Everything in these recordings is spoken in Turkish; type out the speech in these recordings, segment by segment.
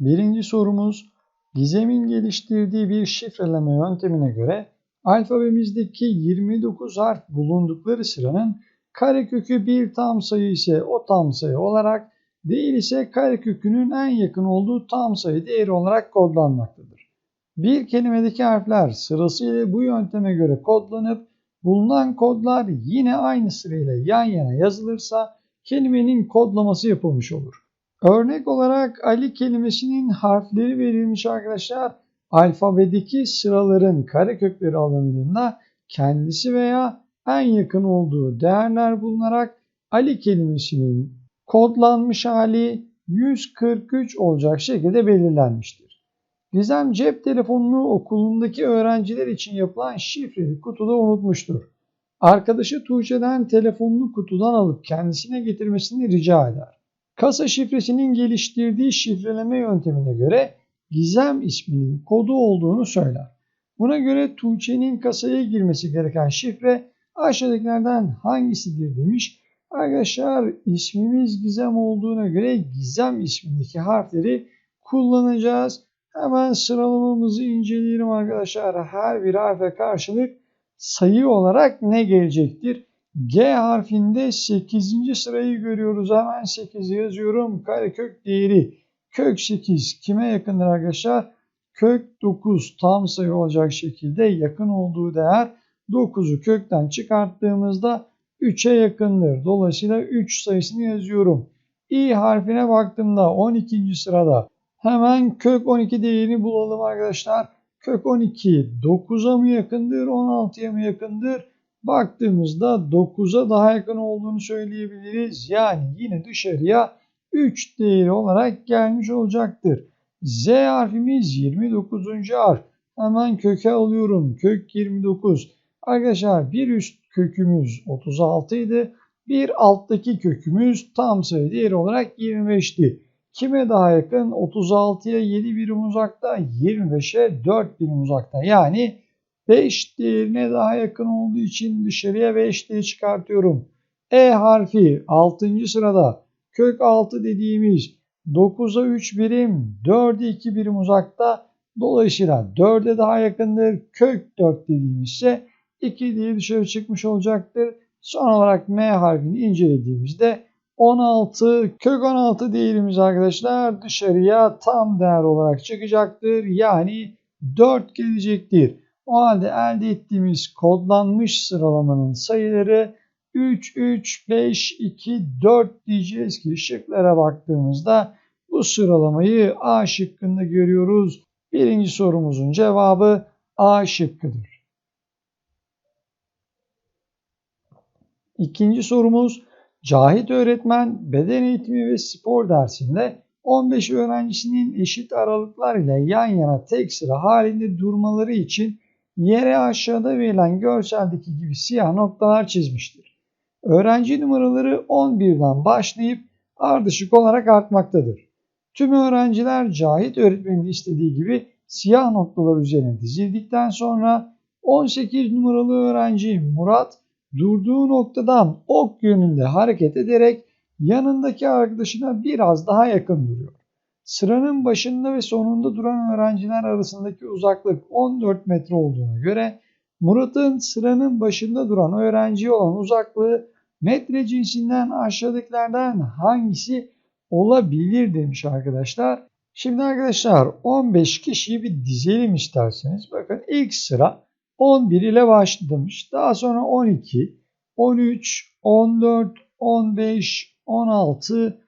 Birinci sorumuz Gizem'in geliştirdiği bir şifreleme yöntemine göre alfabemizdeki 29 harf bulundukları sıranın karekökü bir tam sayı ise o tam sayı olarak değil ise karekökünün en yakın olduğu tam sayı değeri olarak kodlanmaktadır. Bir kelimedeki harfler sırasıyla bu yönteme göre kodlanıp bulunan kodlar yine aynı sırayla yan yana yazılırsa kelimenin kodlaması yapılmış olur. Örnek olarak Ali kelimesinin harfleri verilmiş arkadaşlar. Alfabedeki sıraların karekökleri alındığında kendisi veya en yakın olduğu değerler bulunarak Ali kelimesinin kodlanmış hali 143 olacak şekilde belirlenmiştir. Gizem cep telefonunu okulundaki öğrenciler için yapılan şifreli kutuda unutmuştur. Arkadaşı Tuğçe'den telefonunu kutudan alıp kendisine getirmesini rica eder. Kasa şifresinin geliştirdiği şifreleme yöntemine göre Gizem isminin kodu olduğunu söyler. Buna göre Tuğçe'nin kasaya girmesi gereken şifre aşağıdakilerden hangisidir demiş. Arkadaşlar ismimiz Gizem olduğuna göre Gizem ismindeki harfleri kullanacağız. Hemen sıralamamızı inceleyelim arkadaşlar. Her bir harfe karşılık sayı olarak ne gelecektir? G harfinde 8. sırayı görüyoruz. Hemen 8'i yazıyorum. Karekök değeri kök 8 kime yakındır arkadaşlar? Kök 9 tam sayı olacak şekilde yakın olduğu değer 9'u kökten çıkarttığımızda 3'e yakındır. Dolayısıyla 3 sayısını yazıyorum. İ harfine baktığımda 12. sırada hemen kök 12 değerini bulalım arkadaşlar. Kök 12 9'a mı yakındır 16'ya mı yakındır? Baktığımızda 9'a daha yakın olduğunu söyleyebiliriz. Yani yine dışarıya 3 değeri olarak gelmiş olacaktır. Z harfimiz 29. harf. Hemen köke alıyorum. Kök 29. Arkadaşlar bir üst kökümüz 36 idi. Bir alttaki kökümüz tam sayı değeri olarak 25'ti. Kime daha yakın? 36'ya 7 birim uzakta, 25'e 4 birim uzakta. Yani 5 değerine daha yakın olduğu için dışarıya 5 diye çıkartıyorum. E harfi 6. sırada kök 6 dediğimiz 9'a 3 birim, 4'e 2 birim uzakta. Dolayısıyla 4'e daha yakındır. Kök 4 dediğimiz ise 2 diye dışarı çıkmış olacaktır. Son olarak M harfini incelediğimizde 16 kök 16 değerimiz arkadaşlar dışarıya tam değer olarak çıkacaktır. Yani 4 gelecektir. O halde elde ettiğimiz kodlanmış sıralamanın sayıları 3, 3, 5, 2, 4 diyeceğiz ki şıklara baktığımızda bu sıralamayı A şıkkında görüyoruz. Birinci sorumuzun cevabı A şıkkıdır. İkinci sorumuz Cahit öğretmen beden eğitimi ve spor dersinde 15 öğrencisinin eşit aralıklar ile yan yana tek sıra halinde durmaları için yere aşağıda verilen görseldeki gibi siyah noktalar çizmiştir. Öğrenci numaraları 11'den başlayıp ardışık olarak artmaktadır. Tüm öğrenciler Cahit öğretmenin istediği gibi siyah noktalar üzerine dizildikten sonra 18 numaralı öğrenci Murat durduğu noktadan ok yönünde hareket ederek yanındaki arkadaşına biraz daha yakın duruyor. Sıranın başında ve sonunda duran öğrenciler arasındaki uzaklık 14 metre olduğuna göre Murat'ın sıranın başında duran öğrenciye olan uzaklığı metre cinsinden aşağıdakilerden hangisi olabilir demiş arkadaşlar. Şimdi arkadaşlar 15 kişiyi bir dizelim isterseniz. Bakın ilk sıra 11 ile başlamış. Daha sonra 12, 13, 14, 15, 16,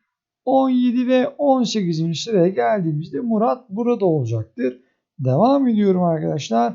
17 ve 18. sıraya geldiğimizde Murat burada olacaktır. Devam ediyorum arkadaşlar.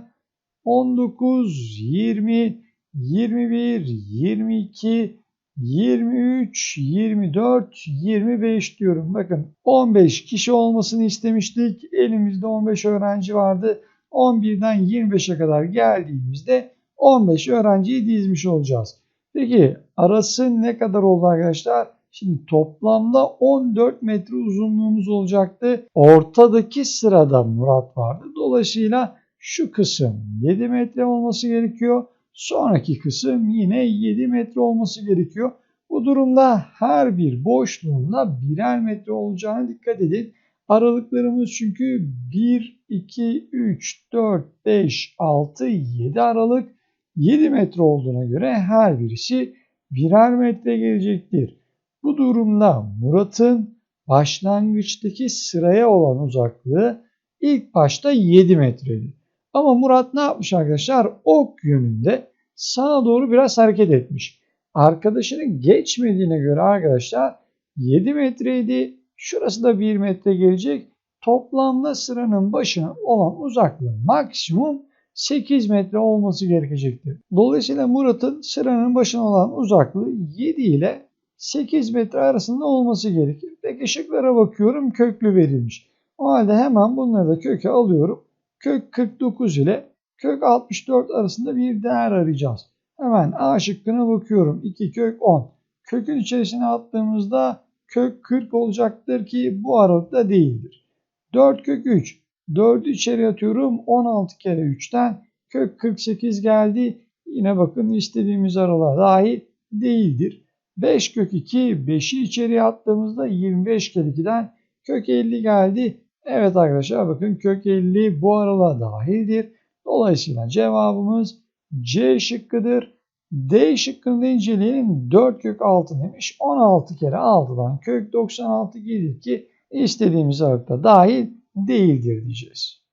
19, 20, 21, 22, 23, 24, 25 diyorum. Bakın 15 kişi olmasını istemiştik. Elimizde 15 öğrenci vardı. 11'den 25'e kadar geldiğimizde 15 öğrenciyi dizmiş olacağız. Peki arası ne kadar oldu arkadaşlar? Şimdi toplamda 14 metre uzunluğumuz olacaktı. Ortadaki sırada Murat vardı. Dolayısıyla şu kısım 7 metre olması gerekiyor. Sonraki kısım yine 7 metre olması gerekiyor. Bu durumda her bir boşluğunda birer metre olacağına dikkat edin. Aralıklarımız çünkü 1, 2, 3, 4, 5, 6, 7 aralık 7 metre olduğuna göre her birisi birer metre gelecektir. Bu durumda Murat'ın başlangıçtaki sıraya olan uzaklığı ilk başta 7 metreydi. Ama Murat ne yapmış arkadaşlar? Ok yönünde sağa doğru biraz hareket etmiş. Arkadaşının geçmediğine göre arkadaşlar 7 metreydi. Şurası da 1 metre gelecek. Toplamda sıranın başına olan uzaklığı maksimum 8 metre olması gerekecektir. Dolayısıyla Murat'ın sıranın başına olan uzaklığı 7 ile 8 metre arasında olması gerekir. Peki şıklara bakıyorum köklü verilmiş. O halde hemen bunları da köke alıyorum. Kök 49 ile kök 64 arasında bir değer arayacağız. Hemen A şıkkına bakıyorum. 2 kök 10. Kökün içerisine attığımızda kök 40 olacaktır ki bu aralıkta değildir. 4 kök 3. 4'ü içeri atıyorum. 16 kere 3'ten kök 48 geldi. Yine bakın istediğimiz aralığa dahil değildir. 5 kök 2. 5'i içeri attığımızda 25 kere 2'den kök 50 geldi. Evet arkadaşlar bakın kök 50 bu aralığa dahildir. Dolayısıyla cevabımız C şıkkıdır. D şıkkını da inceleyelim. 4 kök 6 demiş. 16 kere 6'dan kök 96 gelir ki istediğimiz aralıkta dahil değildir diyeceğiz.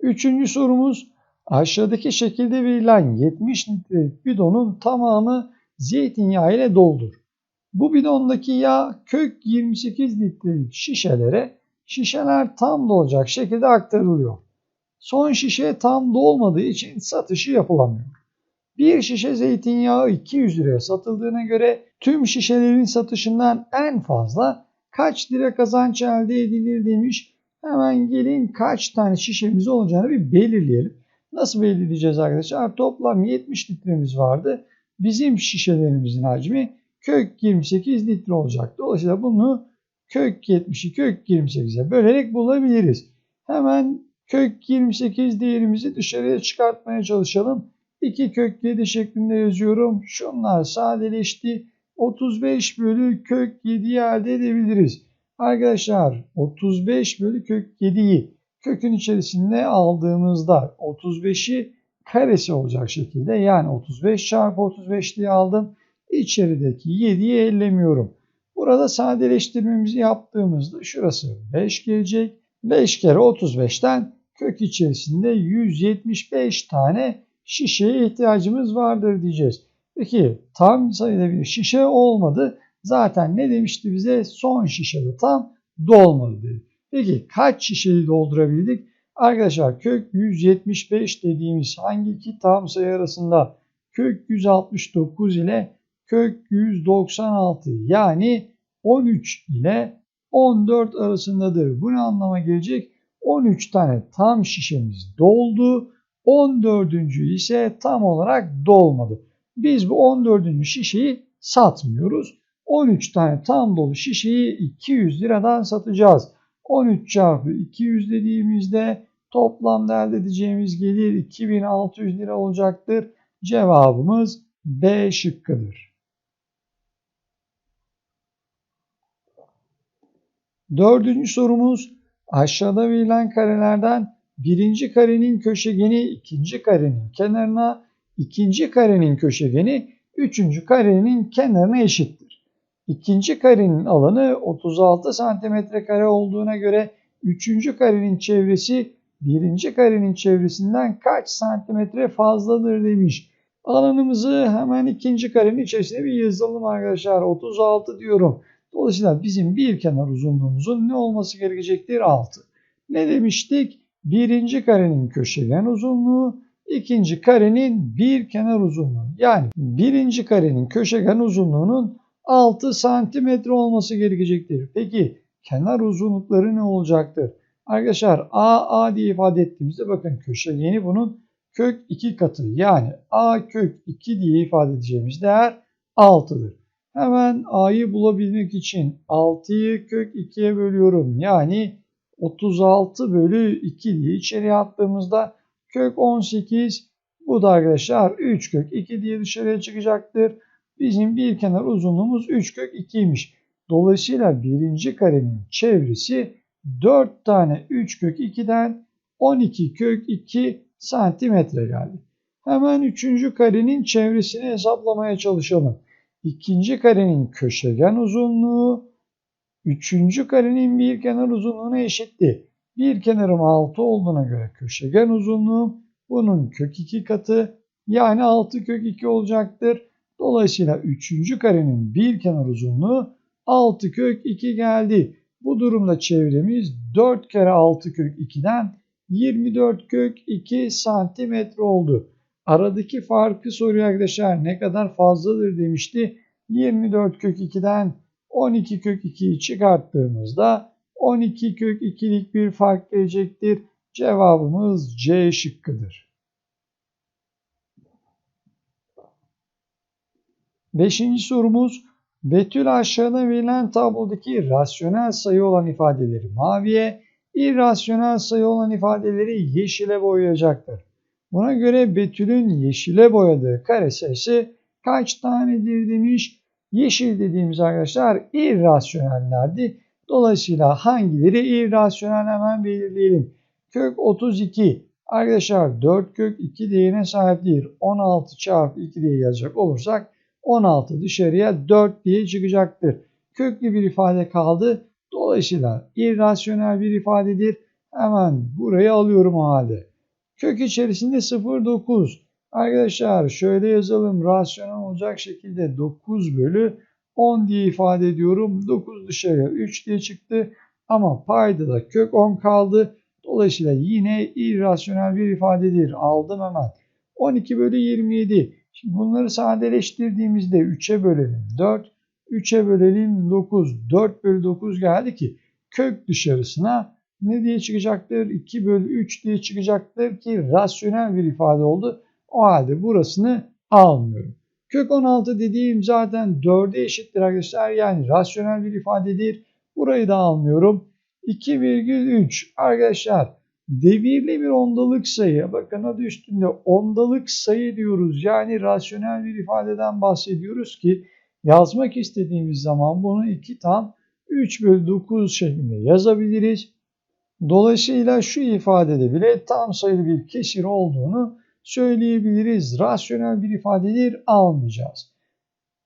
Üçüncü sorumuz aşağıdaki şekilde verilen 70 litrelik bidonun tamamı zeytinyağı ile doldur. Bu bidondaki yağ kök 28 litrelik şişelere şişeler tam dolacak şekilde aktarılıyor. Son şişe tam dolmadığı için satışı yapılamıyor. Bir şişe zeytinyağı 200 liraya satıldığına göre tüm şişelerin satışından en fazla kaç lira kazanç elde edilir demiş. Hemen gelin kaç tane şişemiz olacağını bir belirleyelim. Nasıl belirleyeceğiz arkadaşlar? Toplam 70 litremiz vardı. Bizim şişelerimizin hacmi kök 28 litre olacak. Dolayısıyla bunu kök 70'i kök 28'e bölerek bulabiliriz. Hemen kök 28 değerimizi dışarıya çıkartmaya çalışalım. 2 kök 7 şeklinde yazıyorum. Şunlar sadeleşti. 35 bölü kök 7'yi elde edebiliriz. Arkadaşlar 35 bölü kök 7'yi kökün içerisinde aldığımızda 35'i karesi olacak şekilde yani 35 çarpı 35 diye aldım. İçerideki 7'yi ellemiyorum. Burada sadeleştirmemizi yaptığımızda şurası 5 gelecek. 5 kere 35'ten kök içerisinde 175 tane şişeye ihtiyacımız vardır diyeceğiz. Peki tam sayıda bir şişe olmadı. Zaten ne demişti bize? Son şişede tam dolmadı dedi. Peki kaç şişeyi doldurabildik? Arkadaşlar kök 175 dediğimiz hangi iki tam sayı arasında kök 169 ile kök 196 yani 13 ile 14 arasındadır. Bu ne anlama gelecek? 13 tane tam şişemiz doldu. 14. ise tam olarak dolmadı. Biz bu 14. şişeyi satmıyoruz. 13 tane tam dolu şişeyi 200 liradan satacağız. 13 çarpı 200 dediğimizde toplamda elde edeceğimiz gelir 2600 lira olacaktır. Cevabımız B şıkkıdır. Dördüncü sorumuz aşağıda verilen karelerden birinci karenin köşegeni ikinci karenin kenarına, ikinci karenin köşegeni üçüncü karenin kenarına eşittir. İkinci karenin alanı 36 cm kare olduğuna göre üçüncü karenin çevresi birinci karenin çevresinden kaç santimetre fazladır demiş. Alanımızı hemen ikinci karenin içerisine bir yazalım arkadaşlar. 36 diyorum. Dolayısıyla bizim bir kenar uzunluğumuzun ne olması gerekecektir? 6. Ne demiştik? Birinci karenin köşegen uzunluğu, ikinci karenin bir kenar uzunluğu. Yani birinci karenin köşegen uzunluğunun 6 santimetre olması gerekecektir. Peki kenar uzunlukları ne olacaktır? Arkadaşlar A, A diye ifade ettiğimizde bakın köşegeni bunun kök 2 katı. Yani A kök 2 diye ifade edeceğimiz değer 6'dır. Hemen A'yı bulabilmek için 6'yı kök 2'ye bölüyorum. Yani 36 bölü 2 diye içeriye attığımızda kök 18 bu da arkadaşlar 3 kök 2 diye dışarıya çıkacaktır. Bizim bir kenar uzunluğumuz 3 kök 2'ymiş. Dolayısıyla birinci karenin çevresi 4 tane 3 kök 2'den 12 kök 2 santimetre geldi. Hemen üçüncü karenin çevresini hesaplamaya çalışalım. İkinci karenin köşegen uzunluğu üçüncü karenin bir kenar uzunluğuna eşitti. Bir kenarım 6 olduğuna göre köşegen uzunluğum bunun kök 2 katı yani 6 kök 2 olacaktır. Dolayısıyla üçüncü karenin bir kenar uzunluğu 6 kök 2 geldi. Bu durumda çevremiz 4 kere 6 kök 2'den 24 kök 2 santimetre oldu. Aradaki farkı soruyor arkadaşlar ne kadar fazladır demişti. 24 kök 2'den 12 kök 2'yi çıkarttığımızda 12 kök 2'lik bir fark gelecektir. Cevabımız C şıkkıdır. Beşinci sorumuz Betül aşağıda verilen tablodaki rasyonel sayı olan ifadeleri maviye, irrasyonel sayı olan ifadeleri yeşile boyayacaktır. Buna göre Betül'ün yeşile boyadığı kare sayısı kaç tanedir demiş. Yeşil dediğimiz arkadaşlar irrasyonellerdi. Dolayısıyla hangileri irrasyonel hemen belirleyelim. Kök 32 arkadaşlar 4 kök 2 değerine sahip değil. 16 çarpı 2 diye yazacak olursak 16 dışarıya 4 diye çıkacaktır. Köklü bir ifade kaldı. Dolayısıyla irrasyonel bir ifadedir. Hemen burayı alıyorum o halde. Kök içerisinde 0,9. Arkadaşlar şöyle yazalım. Rasyonel olacak şekilde 9 bölü 10 diye ifade ediyorum. 9 dışarıya 3 diye çıktı. Ama payda da kök 10 kaldı. Dolayısıyla yine irrasyonel bir ifadedir. Aldım hemen. 12 bölü 27. Şimdi bunları sadeleştirdiğimizde 3'e bölelim 4. 3'e bölelim 9. 4 bölü 9 geldi ki kök dışarısına ne diye çıkacaktır? 2 bölü 3 diye çıkacaktır ki rasyonel bir ifade oldu. O halde burasını almıyorum. Kök 16 dediğim zaten 4'e eşittir arkadaşlar. Yani rasyonel bir ifadedir. Burayı da almıyorum. 2,3 arkadaşlar devirli bir ondalık sayı. Bakın adı üstünde ondalık sayı diyoruz. Yani rasyonel bir ifadeden bahsediyoruz ki yazmak istediğimiz zaman bunu 2 tam 3 bölü 9 şeklinde yazabiliriz. Dolayısıyla şu ifadede bile tam sayılı bir kesir olduğunu söyleyebiliriz. Rasyonel bir ifadedir almayacağız.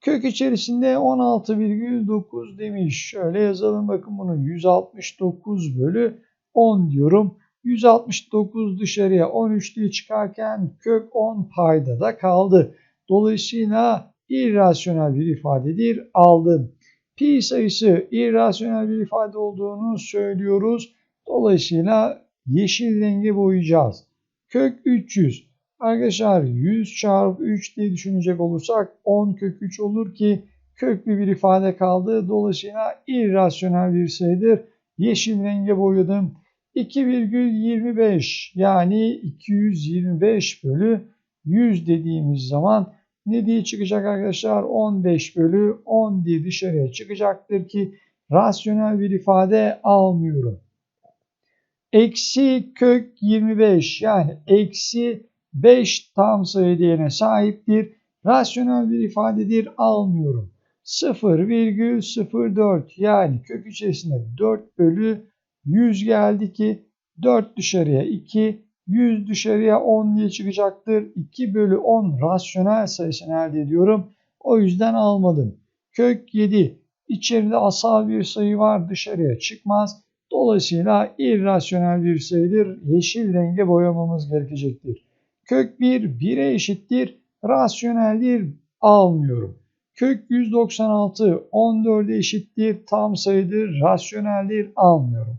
Kök içerisinde 16,9 demiş. Şöyle yazalım bakın bunu 169 bölü 10 diyorum. 169 dışarıya 13 diye çıkarken kök 10 payda da kaldı. Dolayısıyla irrasyonel bir ifadedir aldım. Pi sayısı irrasyonel bir ifade olduğunu söylüyoruz. Dolayısıyla yeşil rengi boyayacağız. Kök 300. Arkadaşlar 100 çarpı 3 diye düşünecek olursak 10 kök 3 olur ki köklü bir ifade kaldı. Dolayısıyla irrasyonel bir sayıdır. Yeşil renge boyadım. 2,25 yani 225 bölü 100 dediğimiz zaman ne diye çıkacak arkadaşlar? 15 bölü 10 diye dışarıya çıkacaktır ki rasyonel bir ifade almıyorum. Eksi kök 25 yani eksi 5 tam sayı değerine sahiptir. Rasyonel bir ifadedir almıyorum. 0,04 yani kök içerisinde 4 bölü 100 geldi ki 4 dışarıya 2, 100 dışarıya 10 diye çıkacaktır. 2 bölü 10 rasyonel sayısını elde ediyorum. O yüzden almadım. Kök 7. İçeride asal bir sayı var dışarıya çıkmaz. Dolayısıyla irrasyonel bir sayıdır. Yeşil renge boyamamız gerekecektir. Kök 1 1'e eşittir. Rasyoneldir. Almıyorum. Kök 196 14'e eşittir. Tam sayıdır. Rasyoneldir. Almıyorum.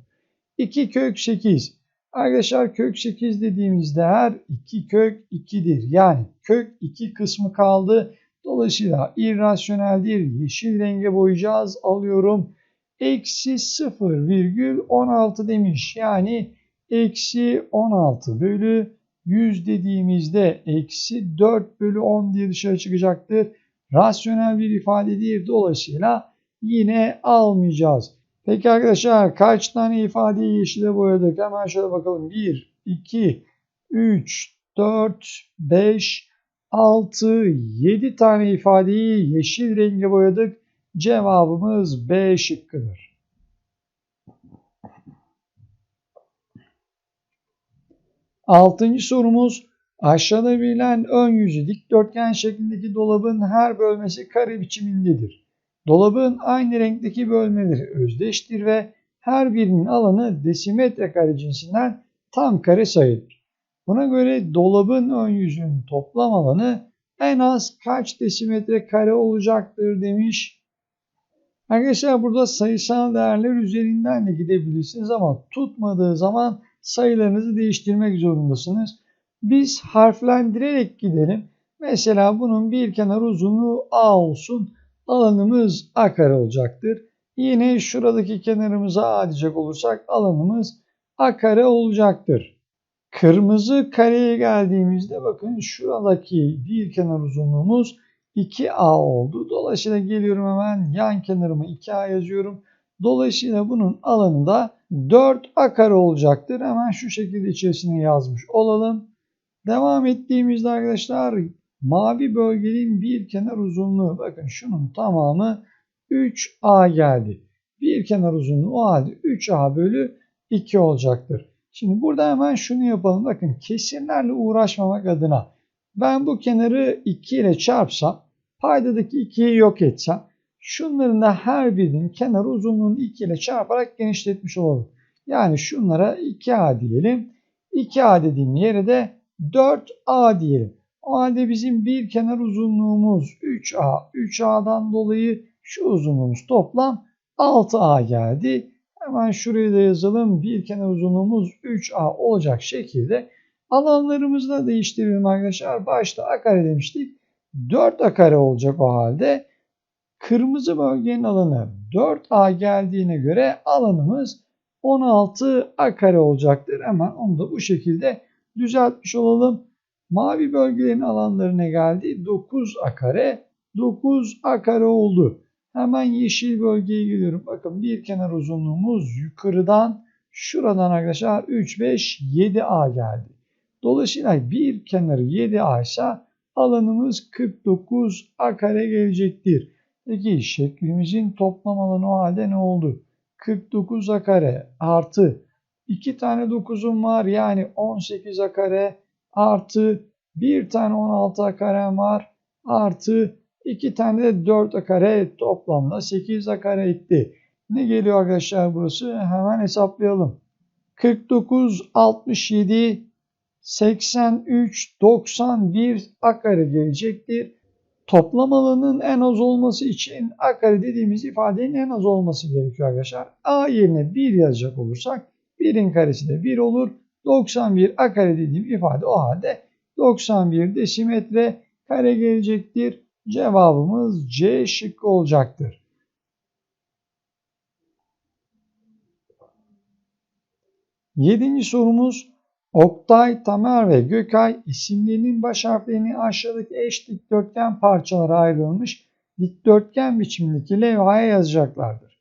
2 kök 8. Arkadaşlar kök 8 dediğimizde her 2 kök 2'dir. Yani kök 2 kısmı kaldı. Dolayısıyla irrasyoneldir. Yeşil renge boyayacağız. Alıyorum. Eksi 0,16 demiş. Yani eksi 16 bölü 100 dediğimizde eksi 4 bölü 10 diye dışarı çıkacaktır. Rasyonel bir ifadedir. Dolayısıyla yine almayacağız. Peki arkadaşlar kaç tane ifadeyi yeşile boyadık? Hemen şöyle bakalım. 1, 2, 3, 4, 5, 6, 7 tane ifadeyi yeşil renge boyadık. Cevabımız B şıkkıdır. Altıncı sorumuz aşağıda verilen ön yüzü dikdörtgen şeklindeki dolabın her bölmesi kare biçimindedir. Dolabın aynı renkteki bölmeleri özdeştir ve her birinin alanı desimetre kare cinsinden tam kare sayılır. Buna göre dolabın ön yüzünün toplam alanı en az kaç desimetre kare olacaktır demiş. Arkadaşlar burada sayısal değerler üzerinden de gidebilirsiniz ama tutmadığı zaman sayılarınızı değiştirmek zorundasınız. Biz harflendirerek gidelim. Mesela bunun bir kenar uzunluğu A olsun. Alanımız A kare olacaktır. Yine şuradaki kenarımıza A diyecek olursak alanımız A kare olacaktır. Kırmızı kareye geldiğimizde bakın şuradaki bir kenar uzunluğumuz 2A oldu. Dolayısıyla geliyorum hemen yan kenarıma 2A yazıyorum. Dolayısıyla bunun alanı da 4A kare olacaktır. Hemen şu şekilde içerisine yazmış olalım. Devam ettiğimizde arkadaşlar mavi bölgenin bir kenar uzunluğu bakın şunun tamamı 3A geldi. Bir kenar uzunluğu o halde 3A bölü 2 olacaktır. Şimdi burada hemen şunu yapalım. Bakın kesirlerle uğraşmamak adına ben bu kenarı 2 ile çarpsam paydadaki 2'yi yok etsem şunların da her birinin kenar uzunluğunu 2 ile çarparak genişletmiş olalım. Yani şunlara 2A diyelim. 2A dediğim yere de 4A diyelim. O halde bizim bir kenar uzunluğumuz 3A. 3A'dan dolayı şu uzunluğumuz toplam 6A geldi. Hemen şuraya da yazalım. Bir kenar uzunluğumuz 3A olacak şekilde alanlarımızı da değiştirelim arkadaşlar. Başta A kare demiştik. 4A kare olacak o halde. Kırmızı bölgenin alanı 4A geldiğine göre alanımız 16A kare olacaktır. Hemen onu da bu şekilde düzeltmiş olalım. Mavi bölgelerin alanlarına geldi. 9A kare. 9A kare oldu. Hemen yeşil bölgeye geliyorum. Bakın bir kenar uzunluğumuz yukarıdan şuradan arkadaşlar 3, 5, 7A geldi. Dolayısıyla bir kenarı 7A ise alanımız 49A kare gelecektir. Peki şeklimizin toplam alanı o halde ne oldu? 49A kare artı 2 tane 9'um var yani 18A kare artı bir tane 16A karem var artı 2 tane de 4 a kare toplamda 8 a kare etti. Ne geliyor arkadaşlar burası? Hemen hesaplayalım. 49, 67, 83, 91 a kare gelecektir. Toplam alanın en az olması için a kare dediğimiz ifadenin en az olması gerekiyor arkadaşlar. a yerine 1 yazacak olursak 1'in karesi de 1 olur. 91 a kare dediğim ifade o halde 91 desimetre kare gelecektir. Cevabımız C şıkkı olacaktır. Yedinci sorumuz Oktay, Tamer ve Gökay isimlerinin baş harflerini aşağıdaki eş dikdörtgen parçalara ayrılmış dikdörtgen biçimindeki levhaya yazacaklardır.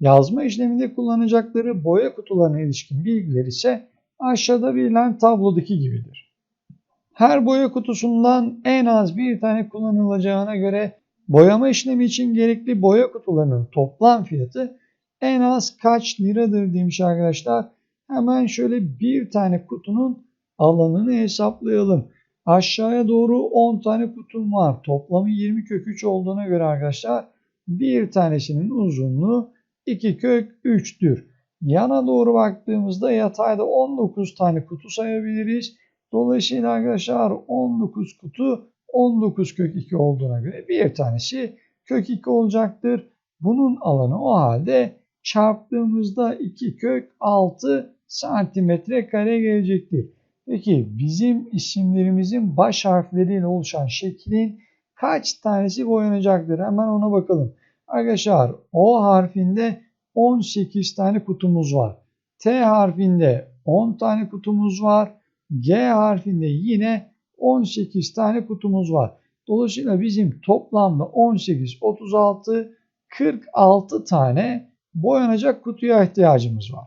Yazma işleminde kullanacakları boya kutularına ilişkin bilgiler ise aşağıda verilen tablodaki gibidir. Her boya kutusundan en az bir tane kullanılacağına göre boyama işlemi için gerekli boya kutularının toplam fiyatı en az kaç liradır demiş arkadaşlar. Hemen şöyle bir tane kutunun alanını hesaplayalım. Aşağıya doğru 10 tane kutum var. Toplamı 20 kök 3 olduğuna göre arkadaşlar bir tanesinin uzunluğu 2 kök 3'tür. Yana doğru baktığımızda yatayda 19 tane kutu sayabiliriz. Dolayısıyla arkadaşlar 19 kutu 19 kök 2 olduğuna göre bir tanesi kök 2 olacaktır. Bunun alanı o halde çarptığımızda 2 kök 6 santimetre kare gelecektir. Peki bizim isimlerimizin baş harfleriyle oluşan şeklin kaç tanesi boyanacaktır? Hemen ona bakalım. Arkadaşlar O harfinde 18 tane kutumuz var. T harfinde 10 tane kutumuz var. G harfinde yine 18 tane kutumuz var. Dolayısıyla bizim toplamda 18, 36, 46 tane boyanacak kutuya ihtiyacımız var.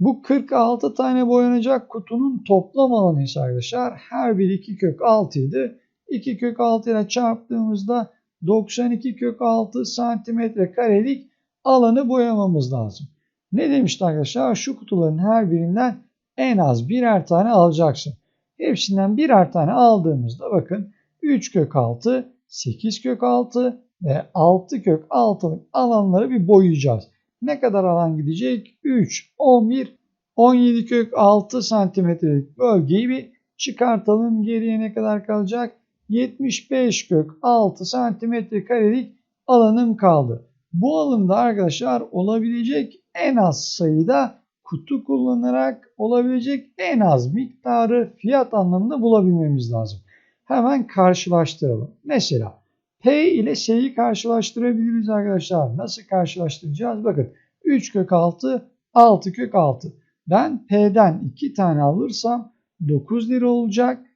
Bu 46 tane boyanacak kutunun toplam alanı ise arkadaşlar her biri 2 kök 6 idi. 2 kök 6 ile çarptığımızda 92 kök 6 santimetre karelik alanı boyamamız lazım. Ne demişti arkadaşlar? Şu kutuların her birinden en az birer tane alacaksın. Hepsinden birer tane aldığımızda bakın 3 kök 6, 8 kök 6 ve 6 kök 6'lık alanları bir boyayacağız. Ne kadar alan gidecek? 3, 11, 17 kök 6 santimetrelik bölgeyi bir çıkartalım. Geriye ne kadar kalacak? 75 kök 6 santimetre karelik alanım kaldı. Bu alımda arkadaşlar olabilecek en az sayıda kutu kullanarak olabilecek en az miktarı fiyat anlamında bulabilmemiz lazım. Hemen karşılaştıralım. Mesela P ile S'yi karşılaştırabiliriz arkadaşlar. Nasıl karşılaştıracağız? Bakın 3 kök 6, 6 kök 6. Ben P'den 2 tane alırsam 9 lira olacak.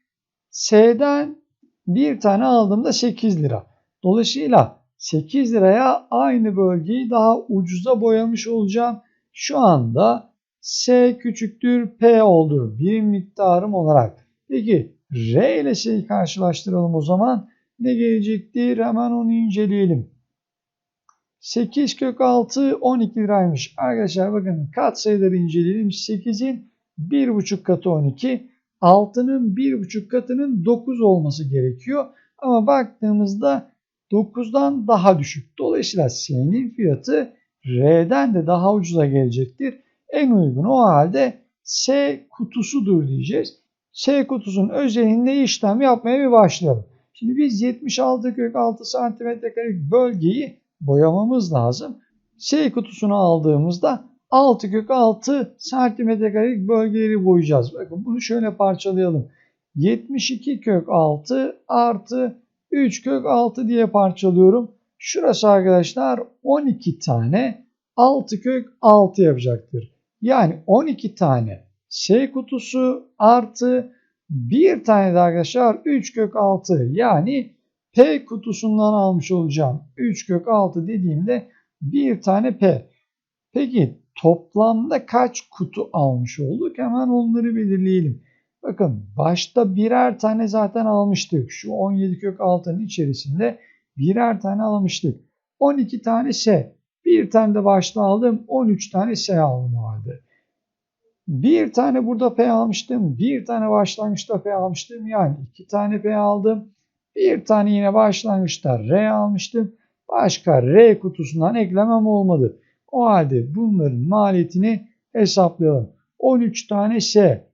S'den bir tane aldığımda 8 lira. Dolayısıyla 8 liraya aynı bölgeyi daha ucuza boyamış olacağım. Şu anda S küçüktür P oldu birim miktarım olarak. Peki R ile S'yi karşılaştıralım o zaman. Ne gelecektir? Hemen onu inceleyelim. 8 kök 6 12 liraymış. Arkadaşlar bakın kat sayıları inceleyelim. 8'in 1,5 katı 12. 6'nın 1,5 katının 9 olması gerekiyor. Ama baktığımızda 9'dan daha düşük. Dolayısıyla S'nin fiyatı R'den de daha ucuza gelecektir. En uygun o halde S kutusudur diyeceğiz. S kutusunun özelinde işlem yapmaya bir başlayalım. Şimdi biz 76 kök 6 santimetre bölgeyi boyamamız lazım. S kutusunu aldığımızda 6 kök 6 santimetre karelik bölgeleri boyayacağız. Bakın bunu şöyle parçalayalım. 72 kök 6 artı 3 kök 6 diye parçalıyorum. Şurası arkadaşlar 12 tane 6 kök 6 yapacaktır. Yani 12 tane S kutusu artı bir tane de arkadaşlar 3 kök 6 yani P kutusundan almış olacağım. 3 kök 6 dediğimde bir tane P. Peki toplamda kaç kutu almış olduk? Hemen onları belirleyelim. Bakın başta birer tane zaten almıştık. Şu 17 kök 6'nın içerisinde birer tane almıştık. 12 tane S. Bir tane de başta aldım. 13 tane S aldım o halde. Bir tane burada P almıştım. Bir tane başlangıçta P almıştım. Yani iki tane P aldım. Bir tane yine başlangıçta R almıştım. Başka R kutusundan eklemem olmadı. O halde bunların maliyetini hesaplayalım. 13 tane S.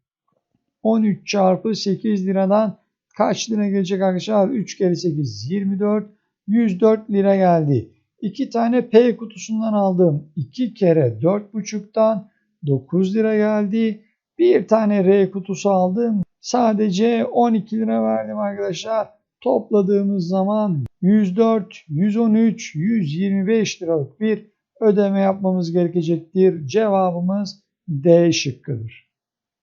13 çarpı 8 liradan kaç lira gelecek arkadaşlar? 3 kere 8 24. 104 lira geldi. 2 tane P kutusundan aldım. 2 kere 4,5'tan 9 lira geldi. Bir tane R kutusu aldım. Sadece 12 lira verdim arkadaşlar. Topladığımız zaman 104, 113, 125 liralık bir ödeme yapmamız gerekecektir. Cevabımız D şıkkıdır.